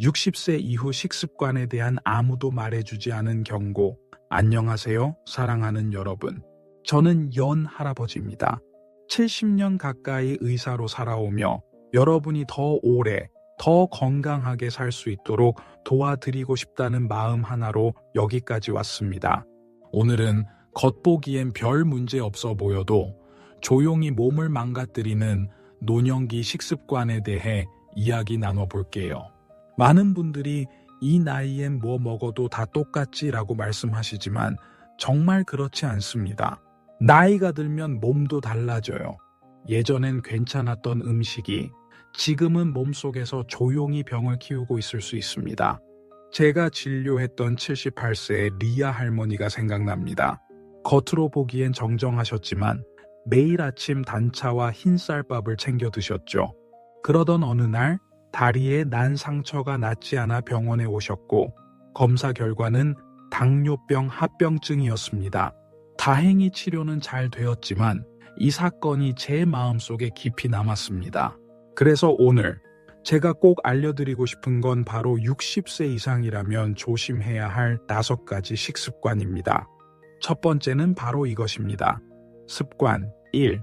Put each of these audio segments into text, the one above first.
60세 이후 식습관에 대한 아무도 말해주지 않은 경고. 안녕하세요, 사랑하는 여러분. 저는 연 할아버지입니다. 70년 가까이 의사로 살아오며 여러분이 더 오래, 더 건강하게 살 수 있도록 도와드리고 싶다는 마음 하나로 여기까지 왔습니다. 오늘은 겉보기엔 별 문제 없어 보여도 조용히 몸을 망가뜨리는 노년기 식습관에 대해 이야기 나눠볼게요. 많은 분들이 이 나이엔 뭐 먹어도 다 똑같지 라고 말씀하시지만 정말 그렇지 않습니다. 나이가 들면 몸도 달라져요. 예전엔 괜찮았던 음식이 지금은 몸속에서 조용히 병을 키우고 있을 수 있습니다. 제가 진료했던 78세의 리아 할머니가 생각납니다. 겉으로 보기엔 정정하셨지만 매일 아침 단차와 흰쌀밥을 챙겨 드셨죠. 그러던 어느 날 다리에 난 상처가 낫지 않아 병원에 오셨고 검사 결과는 당뇨병 합병증이었습니다. 다행히 치료는 잘 되었지만 이 사건이 제 마음속에 깊이 남았습니다. 그래서 오늘 제가 꼭 알려드리고 싶은 건 바로 60세 이상이라면 조심해야 할 다섯 가지 식습관입니다. 첫 번째는 바로 이것입니다. 습관 1.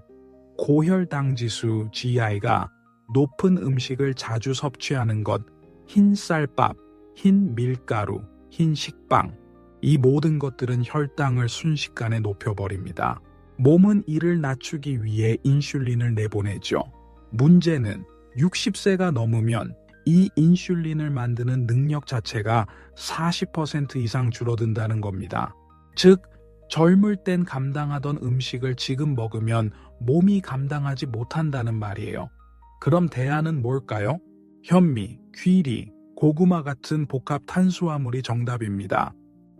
고혈당 지수 GI가 높은 음식을 자주 섭취하는 것, 흰 쌀밥, 흰 밀가루, 흰 식빵. 이 모든 것들은 혈당을 순식간에 높여버립니다. 몸은 이를 낮추기 위해 인슐린을 내보내죠. 문제는 60세가 넘으면 이 인슐린을 만드는 능력 자체가 40% 이상 줄어든다는 겁니다. 즉, 젊을 땐 감당하던 음식을 지금 먹으면 몸이 감당하지 못한다는 말이에요. 그럼 대안은 뭘까요? 현미, 귀리, 고구마 같은 복합 탄수화물이 정답입니다.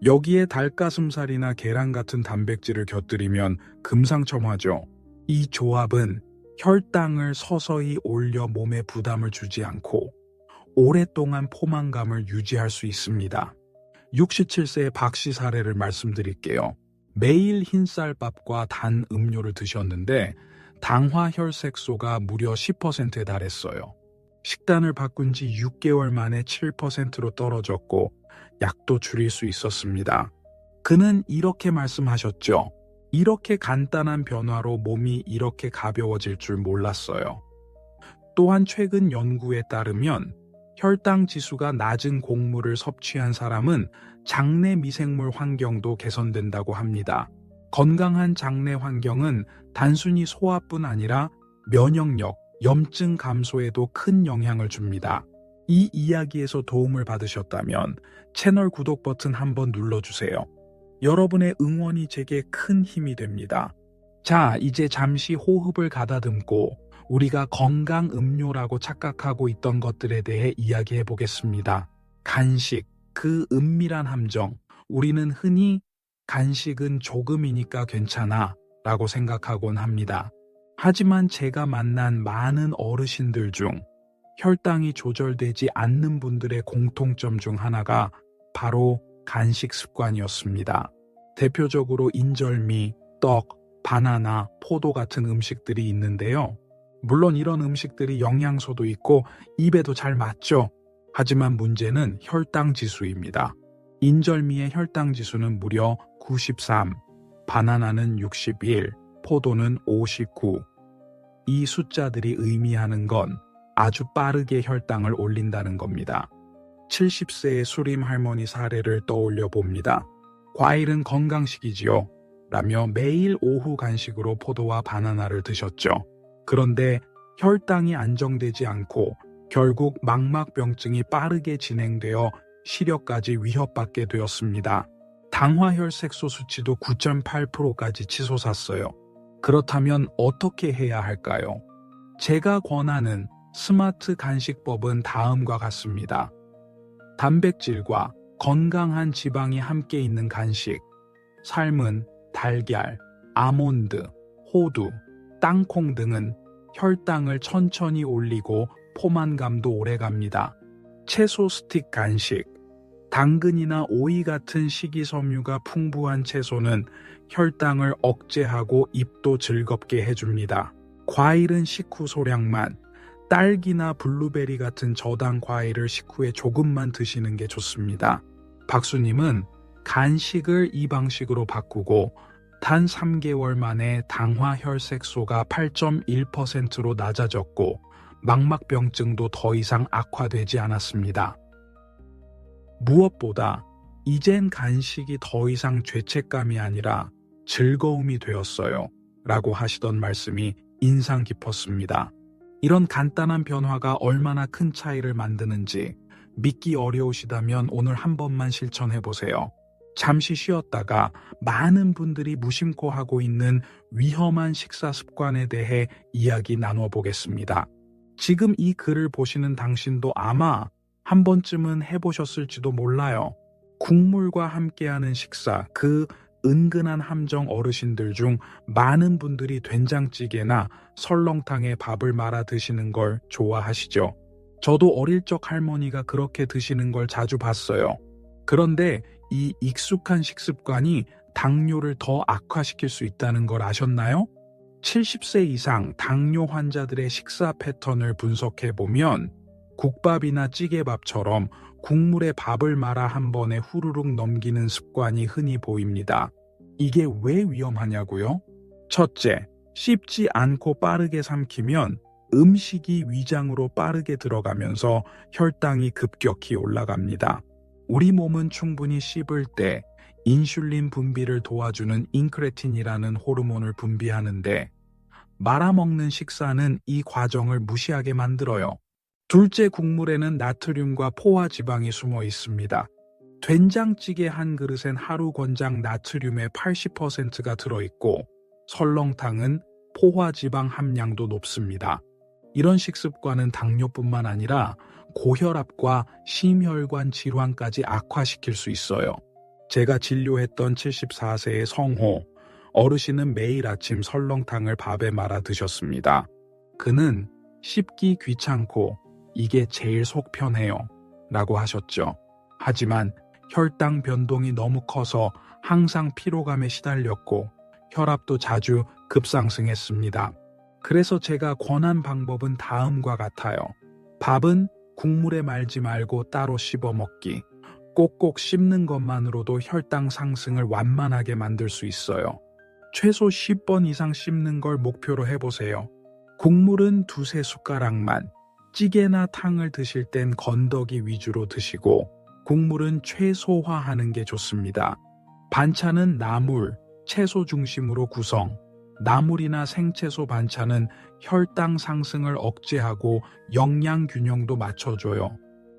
여기에 닭가슴살이나 계란 같은 단백질을 곁들이면 금상첨화죠. 이 조합은 혈당을 서서히 올려 몸에 부담을 주지 않고 오랫동안 포만감을 유지할 수 있습니다. 67세의 박 씨 사례를 말씀드릴게요. 매일 흰쌀밥과 단 음료를 드셨는데 당화 혈색소가 무려 10%에 달했어요. 식단을 바꾼 지 6개월 만에 7%로 떨어졌고 약도 줄일 수 있었습니다. 그는 이렇게 말씀하셨죠. 이렇게 간단한 변화로 몸이 이렇게 가벼워질 줄 몰랐어요. 또한 최근 연구에 따르면 혈당 지수가 낮은 곡물을 섭취한 사람은 장내 미생물 환경도 개선된다고 합니다. 건강한 장내 환경은 단순히 소화뿐 아니라 면역력, 염증 감소에도 큰 영향을 줍니다. 이 이야기에서 도움을 받으셨다면 채널 구독 버튼 한번 눌러주세요. 여러분의 응원이 제게 큰 힘이 됩니다. 자, 이제 잠시 호흡을 가다듬고 우리가 건강 음료라고 착각하고 있던 것들에 대해 이야기해 보겠습니다. 간식, 그 은밀한 함정. 우리는 흔히 간식은 조금이니까 괜찮아 라고 생각하곤 합니다. 하지만 제가 만난 많은 어르신들 중 혈당이 조절되지 않는 분들의 공통점 중 하나가 바로 간식 습관이었습니다. 대표적으로 인절미, 떡, 바나나, 포도 같은 음식들이 있는데요. 물론 이런 음식들이 영양소도 있고 입에도 잘 맞죠. 하지만 문제는 혈당 지수입니다. 인절미의 혈당 지수는 무려 93, 바나나는 61, 포도는 59. 이 숫자들이 의미하는 건 아주 빠르게 혈당을 올린다는 겁니다. 70세의 수림 할머니 사례를 떠올려 봅니다. 과일은 건강식이지요. 라며 매일 오후 간식으로 포도와 바나나를 드셨죠. 그런데 혈당이 안정되지 않고 결국 망막병증이 빠르게 진행되어 시력까지 위협받게 되었습니다. 당화혈색소 수치도 9.8%까지 치솟았어요. 그렇다면 어떻게 해야 할까요? 제가 권하는 스마트 간식법은 다음과 같습니다. 단백질과 건강한 지방이 함께 있는 간식, 삶은 달걀, 아몬드, 호두, 땅콩 등은 혈당을 천천히 올리고 포만감도 오래 갑니다. 채소 스틱 간식, 당근이나 오이 같은 식이섬유가 풍부한 채소는 혈당을 억제하고 입도 즐겁게 해줍니다. 과일은 식후 소량만, 딸기나 블루베리 같은 저당 과일을 식후에 조금만 드시는 게 좋습니다. 박수님은 간식을 이 방식으로 바꾸고 단 3개월 만에 당화 혈색소가 8.1%로 낮아졌고 망막병증도 더 이상 악화되지 않았습니다. 무엇보다 이젠 간식이 더 이상 죄책감이 아니라 즐거움이 되었어요. 라고 하시던 말씀이 인상 깊었습니다. 이런 간단한 변화가 얼마나 큰 차이를 만드는지 믿기 어려우시다면 오늘 한 번만 실천해 보세요. 잠시 쉬었다가 많은 분들이 무심코 하고 있는 위험한 식사 습관에 대해 이야기 나눠 보겠습니다. 지금 이 글을 보시는 당신도 아마 한 번쯤은 해보셨을지도 몰라요. 국물과 함께하는 식사, 그 은근한 함정 어르신들 중 많은 분들이 된장찌개나 설렁탕에 밥을 말아 드시는 걸 좋아하시죠. 저도 어릴 적 할머니가 그렇게 드시는 걸 자주 봤어요. 그런데 이 익숙한 식습관이 당뇨를 더 악화시킬 수 있다는 걸 아셨나요? 70세 이상 당뇨 환자들의 식사 패턴을 분석해 보면 국밥이나 찌개밥처럼 국물에 밥을 말아 한 번에 후루룩 넘기는 습관이 흔히 보입니다. 이게 왜 위험하냐고요? 첫째, 씹지 않고 빠르게 삼키면 음식이 위장으로 빠르게 들어가면서 혈당이 급격히 올라갑니다. 우리 몸은 충분히 씹을 때 인슐린 분비를 도와주는 인크레틴이라는 호르몬을 분비하는데 말아먹는 식사는 이 과정을 무시하게 만들어요. 둘째 국물에는 나트륨과 포화 지방이 숨어 있습니다. 된장찌개 한 그릇엔 하루 권장 나트륨의 80%가 들어있고 설렁탕은 포화 지방 함량도 높습니다. 이런 식습관은 당뇨뿐만 아니라 고혈압과 심혈관 질환까지 악화시킬 수 있어요. 제가 진료했던 74세의 성호, 어르신은 매일 아침 설렁탕을 밥에 말아 드셨습니다. 그는 씹기 귀찮고 이게 제일 속 편해요. 라고 하셨죠. 하지만 혈당 변동이 너무 커서 항상 피로감에 시달렸고 혈압도 자주 급상승했습니다. 그래서 제가 권한 방법은 다음과 같아요. 밥은 국물에 말지 말고 따로 씹어 먹기. 꼭꼭 씹는 것만으로도 혈당 상승을 완만하게 만들 수 있어요. 최소 10번 이상 씹는 걸 목표로 해보세요. 국물은 두세 숟가락만, 찌개나 탕을 드실 땐 건더기 위주로 드시고, 국물은 최소화하는 게 좋습니다. 반찬은 나물, 채소 중심으로 구성, 나물이나 생채소 반찬은 혈당 상승을 억제하고 영양 균형도 맞춰줘요.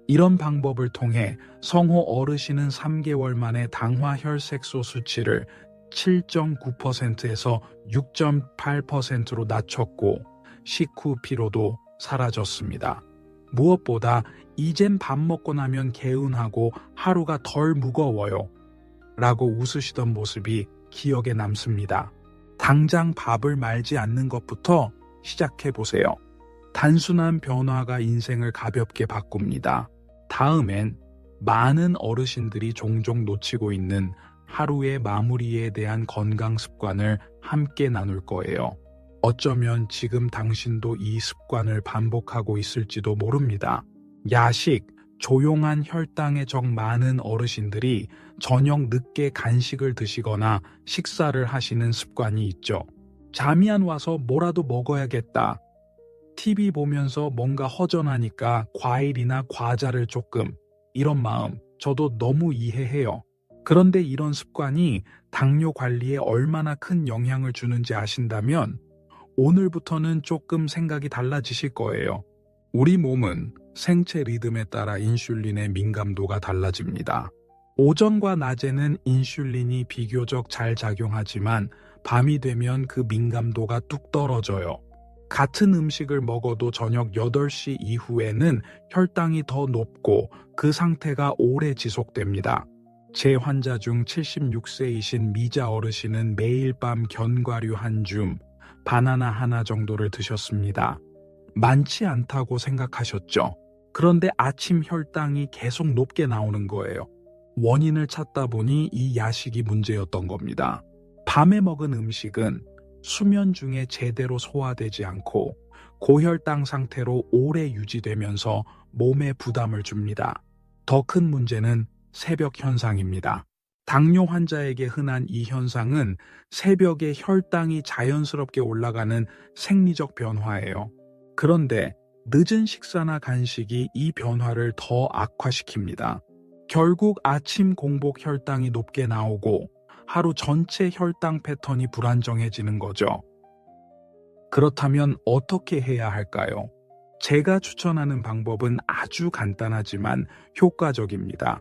이런 방법을 통해 성호 어르신은 3개월 만에 당화 혈색소 수치를 7.9%에서 6.8%로 낮췄고 식후 피로도 사라졌습니다. 무엇보다 이젠 밥 먹고 나면 개운하고 하루가 덜 무거워요. 라고 웃으시던 모습이 기억에 남습니다. 당장 밥을 말지 않는 것부터 시작해 보세요. 단순한 변화가 인생을 가볍게 바꿉니다. 다음엔 많은 어르신들이 종종 놓치고 있는 하루의 마무리에 대한 건강 습관을 함께 나눌 거예요. 어쩌면 지금 당신도 이 습관을 반복하고 있을지도 모릅니다. 야식, 조용한 혈당에 적 많은 어르신들이 저녁 늦게 간식을 드시거나 식사를 하시는 습관이 있죠. 잠이 안 와서 뭐라도 먹어야겠다. TV 보면서 뭔가 허전하니까 과일이나 과자를 조금. 이런 마음, 저도 너무 이해해요. 그런데 이런 습관이 당뇨 관리에 얼마나 큰 영향을 주는지 아신다면 오늘부터는 조금 생각이 달라지실 거예요. 우리 몸은 생체 리듬에 따라 인슐린의 민감도가 달라집니다. 오전과 낮에는 인슐린이 비교적 잘 작용하지만 밤이 되면 그 민감도가 뚝 떨어져요. 같은 음식을 먹어도 저녁 8시 이후에는 혈당이 더 높고 그 상태가 오래 지속됩니다. 제 환자 중 76세이신 미자 어르신은 매일 밤 견과류 한 줌, 바나나 하나 정도를 드셨습니다. 많지 않다고 생각하셨죠? 그런데 아침 혈당이 계속 높게 나오는 거예요. 원인을 찾다 보니 이 야식이 문제였던 겁니다. 밤에 먹은 음식은 수면 중에 제대로 소화되지 않고 고혈당 상태로 오래 유지되면서 몸에 부담을 줍니다. 더 큰 문제는 새벽 현상입니다. 당뇨 환자에게 흔한 이 현상은 새벽에 혈당이 자연스럽게 올라가는 생리적 변화예요. 그런데 늦은 식사나 간식이 이 변화를 더 악화시킵니다. 결국 아침 공복 혈당이 높게 나오고 하루 전체 혈당 패턴이 불안정해지는 거죠. 그렇다면 어떻게 해야 할까요? 제가 추천하는 방법은 아주 간단하지만 효과적입니다.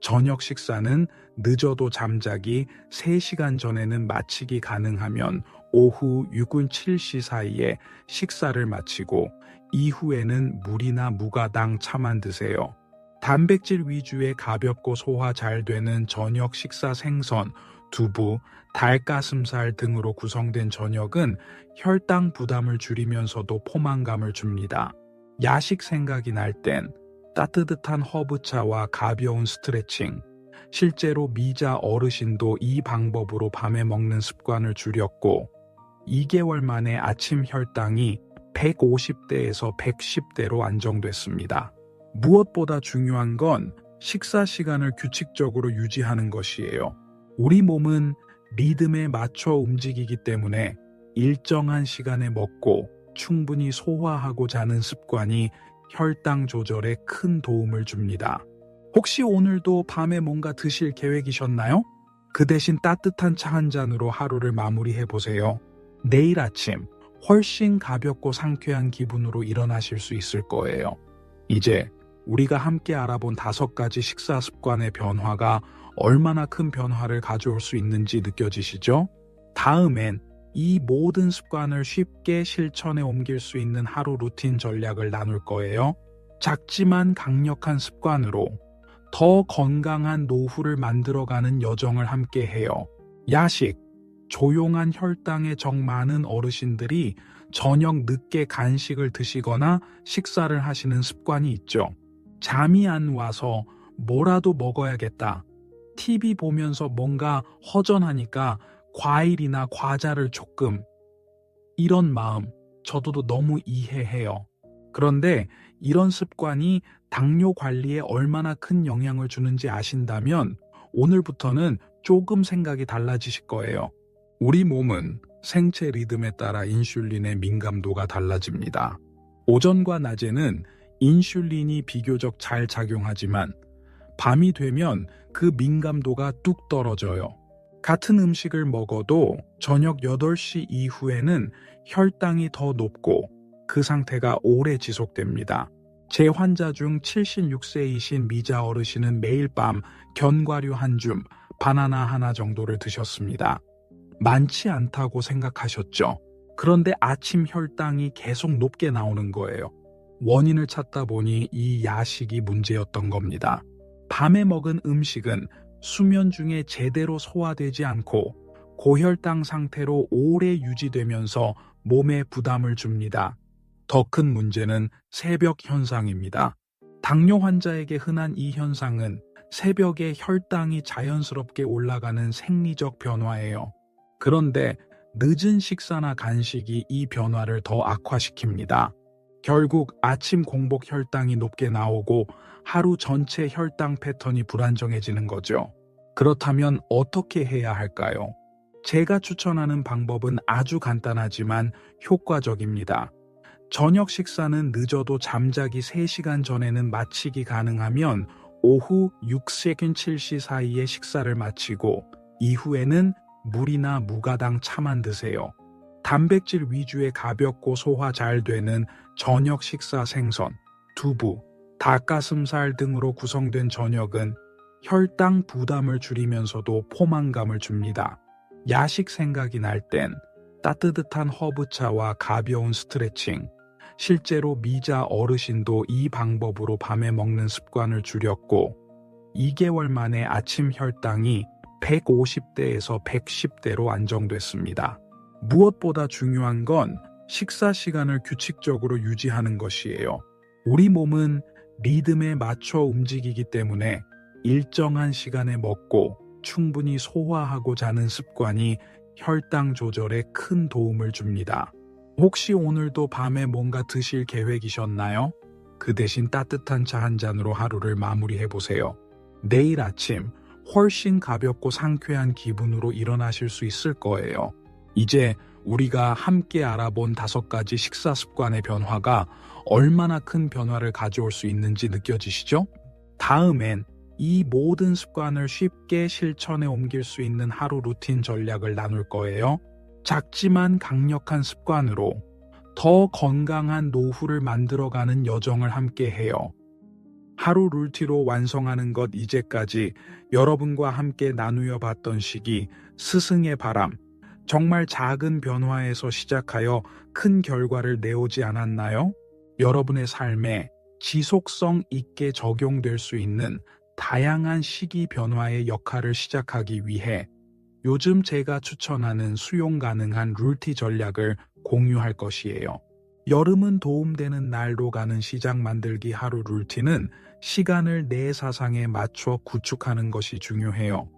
저녁 식사는 늦어도 잠자기 3시간 전에는 마치기 가능하면 오후 6은 7시 사이에 식사를 마치고 이후에는 물이나 무가당 차만 드세요. 단백질 위주의 가볍고 소화 잘 되는 저녁 식사 생선, 두부, 닭가슴살 등으로 구성된 저녁은 혈당 부담을 줄이면서도 포만감을 줍니다. 야식 생각이 날 땐 따뜻한 허브차와 가벼운 스트레칭. 실제로 미자 어르신도 이 방법으로 밤에 먹는 습관을 줄였고 2개월 만에 아침 혈당이 150대에서 110대로 안정됐습니다. 무엇보다 중요한 건 식사 시간을 규칙적으로 유지하는 것이에요. 우리 몸은 리듬에 맞춰 움직이기 때문에 일정한 시간에 먹고 충분히 소화하고 자는 습관이 혈당 조절에 큰 도움을 줍니다. 혹시 오늘도 밤에 뭔가 드실 계획이셨나요? 그 대신 따뜻한 차 한 잔으로 하루를 마무리해 보세요. 내일 아침 훨씬 가볍고 상쾌한 기분으로 일어나실 수 있을 거예요. 이제 우리가 함께 알아본 다섯 가지 식사 습관의 변화가 얼마나 큰 변화를 가져올 수 있는지 느껴지시죠? 다음엔 이 모든 습관을 쉽게 실천에 옮길 수 있는 하루 루틴 전략을 나눌 거예요. 작지만 강력한 습관으로 더 건강한 노후를 만들어가는 여정을 함께 해요. 야식, 조용한 혈당에 정 많은 어르신들이 저녁 늦게 간식을 드시거나 식사를 하시는 습관이 있죠. 잠이 안 와서 뭐라도 먹어야겠다. TV 보면서 뭔가 허전하니까 과일이나 과자를 조금. 이런 마음, 저도 너무 이해해요. 그런데 이런 습관이 당뇨 관리에 얼마나 큰 영향을 주는지 아신다면 오늘부터는 조금 생각이 달라지실 거예요. 우리 몸은 생체 리듬에 따라 인슐린의 민감도가 달라집니다. 오전과 낮에는 인슐린이 비교적 잘 작용하지만 밤이 되면 그 민감도가 뚝 떨어져요. 같은 음식을 먹어도 저녁 8시 이후에는 혈당이 더 높고 그 상태가 오래 지속됩니다. 제 환자 중 76세이신 미자 어르신은 매일 밤 견과류 한 줌, 바나나 하나 정도를 드셨습니다. 많지 않다고 생각하셨죠? 그런데 아침 혈당이 계속 높게 나오는 거예요. 원인을 찾다 보니 이 야식이 문제였던 겁니다. 밤에 먹은 음식은 수면 중에 제대로 소화되지 않고 고혈당 상태로 오래 유지되면서 몸에 부담을 줍니다. 더 큰 문제는 새벽 현상입니다. 당뇨 환자에게 흔한 이 현상은 새벽에 혈당이 자연스럽게 올라가는 생리적 변화예요. 그런데 늦은 식사나 간식이 이 변화를 더 악화시킵니다. 결국 아침 공복 혈당이 높게 나오고 하루 전체 혈당 패턴이 불안정해지는 거죠. 그렇다면 어떻게 해야 할까요? 제가 추천하는 방법은 아주 간단하지만 효과적입니다. 저녁 식사는 늦어도 잠자기 3시간 전에는 마치기 가능하면 오후 6세균 7시 사이에 식사를 마치고 이후에는 물이나 무가당 차만 드세요. 단백질 위주의 가볍고 소화 잘 되는 저녁 식사 생선, 두부, 닭가슴살 등으로 구성된 저녁은 혈당 부담을 줄이면서도 포만감을 줍니다. 야식 생각이 날 땐 따뜻한 허브차와 가벼운 스트레칭, 실제로 미자 어르신도 이 방법으로 밤에 먹는 습관을 줄였고 2개월 만에 아침 혈당이 150대에서 110대로 안정됐습니다. 무엇보다 중요한 건 식사 시간을 규칙적으로 유지하는 것이에요. 우리 몸은 리듬에 맞춰 움직이기 때문에 일정한 시간에 먹고 충분히 소화하고 자는 습관이 혈당 조절에 큰 도움을 줍니다. 혹시 오늘도 밤에 뭔가 드실 계획이셨나요? 그 대신 따뜻한 차 한 잔으로 하루를 마무리해 보세요. 내일 아침 훨씬 가볍고 상쾌한 기분으로 일어나실 수 있을 거예요. 이제 우리가 함께 알아본 다섯 가지 식사 습관의 변화가 얼마나 큰 변화를 가져올 수 있는지 느껴지시죠? 다음엔 이 모든 습관을 쉽게 실천에 옮길 수 있는 하루 루틴 전략을 나눌 거예요. 작지만 강력한 습관으로 더 건강한 노후를 만들어가는 여정을 함께 해요. 하루 룰티로 완성하는 것 이제까지 여러분과 함께 나누어 봤던 시기 스승의 바람 정말 작은 변화에서 시작하여 큰 결과를 내오지 않았나요? 여러분의 삶에 지속성 있게 적용될 수 있는 다양한 시기 변화의 역할을 시작하기 위해 요즘 제가 추천하는 수용 가능한 룰티 전략을 공유할 것이에요. 여름은 도움되는 날로 가는 시장 만들기 하루 룰티는 시간을 내 사상에 맞춰 구축하는 것이 중요해요.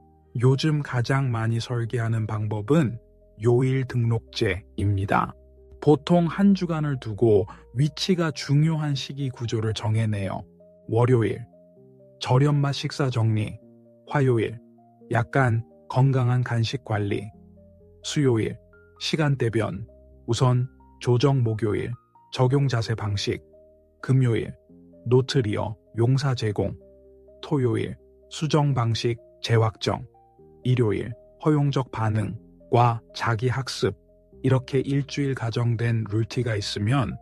요즘 가장 많이 설계하는 방법은 요일 등록제입니다. 보통 한 주간을 두고 위치가 중요한 시기 구조를 정해내요. 월요일, 저렴맛 식사 정리, 화요일, 약간 건강한 간식 관리, 수요일, 시간대변, 우선 조정 목요일, 적용 자세 방식, 금요일, 노트 리어, 용사 제공, 토요일, 수정 방식, 재확정, 일요일, 허용적 반응과 자기 학습, 이렇게 일주일 가정된 룰티가 있으면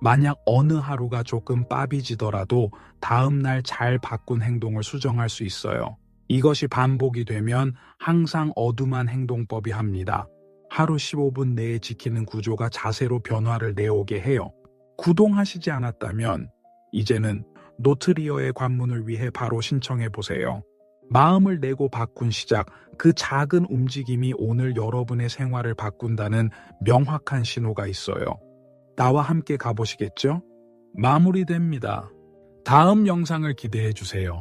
만약 어느 하루가 조금 빠비지더라도 다음날 잘 바꾼 행동을 수정할 수 있어요. 이것이 반복이 되면 항상 어둠한 행동법이 합니다. 하루 15분 내에 지키는 구조가 자세로 변화를 내오게 해요. 구동하시지 않았다면 이제는 노트리어의 관문을 위해 바로 신청해 보세요. 마음을 내고 바꾼 시작, 그 작은 움직임이 오늘 여러분의 생활을 바꾼다는 명확한 신호가 있어요. 나와 함께 가보시겠죠? 마무리됩니다. 다음 영상을 기대해 주세요.